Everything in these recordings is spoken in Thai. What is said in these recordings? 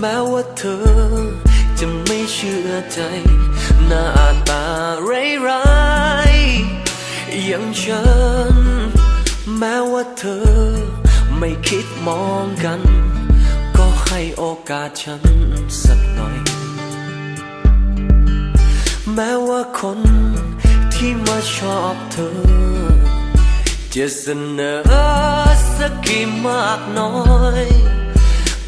แม้ว่าเธอจะไม่เชื่อใจ หน้าตาร้ายๆอย่างฉัน แม้ว่าเธอไม่คิดมองกัน ก็ให้โอกาสฉันสักหน่อย แม้ว่าคนที่มาชอบเธอ จะเสนอสักกี่มากน้อย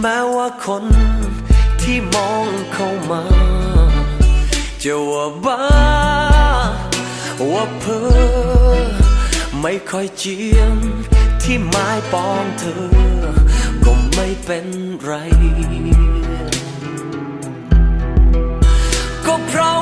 แม้ว่าคนที่มองเข้ามา จะว่าบ้า ว่าเพ้อไม่ค่อยเจียม ที่ไม้ปองเธอ ก็ไม่เป็นไร ก็เพราะ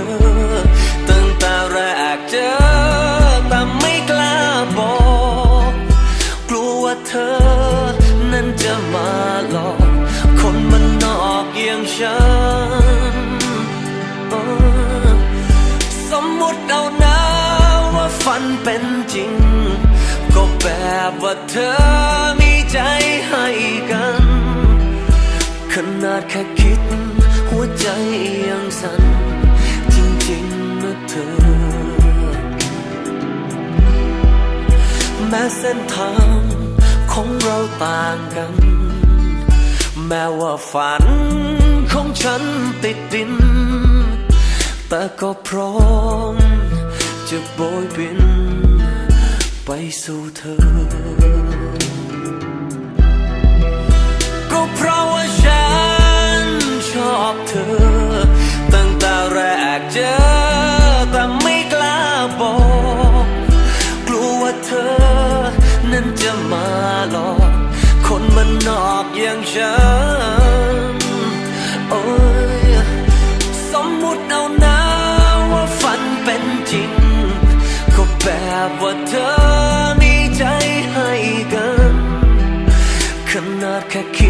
อ ตั้งแต่แรกเจอแต่ไม่กล้าบอก กลัวว่าเธอ นั้นจะมาหลอก คนมันนอกอย่างฉันสมมุติเอานะว่าฝันเป็นจริง ก็แบบว่าเธอมีใจให้กัน ขนาดแค่คิด หัวใจยังสั่น ริงนะเธอ แม้เส้นทางของเราต่างกัน แม้ว่าฝันของฉันติดดิน แต่ก็พร้อมจะโบยบิน ไปสู่เธอ ฉันโอ้ยสมมุติเอานะว่าฝันเป็นจริง ก็แบบว่าเธอมีใจให้กันขนาดแค่คิด